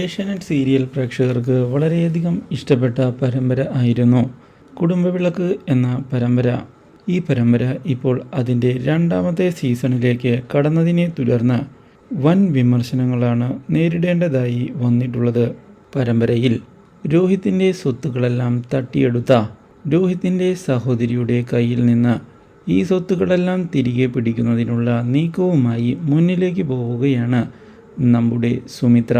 Asianet serial പ്രേക്ഷകർക്ക് വളരെയധികം ഇഷ്ടപ്പെട്ട പരമ്പര ആയിരുന്നു കുടുംബവിളക്ക് എന്ന പരമ്പര. ഈ പരമ്പര ഇപ്പോൾ അതിന്റെ രണ്ടാമത്തെ സീസണിലേക്ക് കടന്നതിനെ തുടർന്ന് വൻ വിമർശനങ്ങളാണ് നേരിടേണ്ടതായി വന്നിട്ടുള്ളത്. പരമ്പരയിൽ രോഹിത്തിന്റെ സ്വത്തുക്കളെല്ലാം തട്ടിയെടുത്ത രോഹിത്തിന്റെ സഹോദരിയുടെ കയ്യിൽ നിന്ന് ഈ സ്വത്തുക്കളെല്ലാം തിരികെ പിടിക്കുന്നതിനുള്ള നീക്കവുമായി മുന്നിലേക്ക് പോവുകയാണ് നമ്മുടെ സുമിത്ര.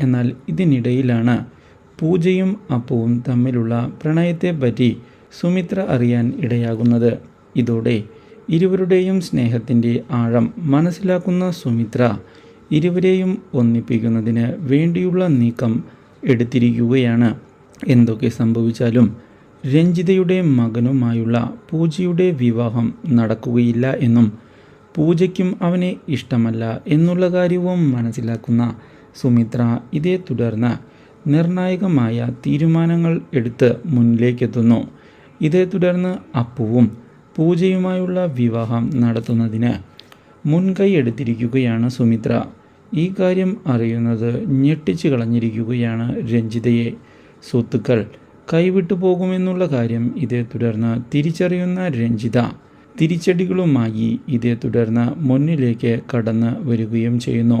എന്നാൽ ഇതിനിടയിലാണ് പൂജയും അപ്പുവും തമ്മിലുള്ള പ്രണയത്തെപ്പറ്റി സുമിത്ര അറിയാൻ ഇടയാകുന്നത്. ഇതോടെ ഇരുവരുടെയും സ്നേഹത്തിന്റെ ആഴം മനസ്സിലാക്കുന്ന സുമിത്ര ഇരുവരെയും ഒന്നിപ്പിക്കുന്നതിന് വേണ്ടിയുള്ള നീക്കം എടുത്തിരിക്കുകയാണ്. എന്തൊക്കെ സംഭവിച്ചാലും രഞ്ജിതയുടെ മകനുമായുള്ള പൂജയുടെ വിവാഹം നടക്കുകയില്ല എന്നും പൂജയ്ക്കും അവനെ ഇഷ്ടമല്ല എന്നുള്ള കാര്യവും മനസ്സിലാക്കുന്ന സുമിത്ര ഇതേ തുടർന്ന് നിർണായകമായ തീരുമാനങ്ങൾ എടുത്ത് മുന്നിലേക്കെത്തുന്നു. ഇതേ തുടർന്ന് അപ്പുവും പൂജയുമായുള്ള വിവാഹം നടത്തുന്നതിന് മുൻകൈ എടുത്തിരിക്കുകയാണ് സുമിത്ര. ഈ കാര്യം അറിയുന്നത് ഞെട്ടിച്ചു കളഞ്ഞിരിക്കുകയാണ് രഞ്ജിതയെ. സ്വത്തുക്കൾ കൈവിട്ടു പോകുമെന്നുള്ള കാര്യം ഇതേ തുടർന്ന് തിരിച്ചറിയുന്ന രഞ്ജിത തിരിച്ചടികളുമായി ഇതേ തുടർന്ന് മുന്നിലേക്ക് കടന്ന് വരികയും ചെയ്യുന്നു.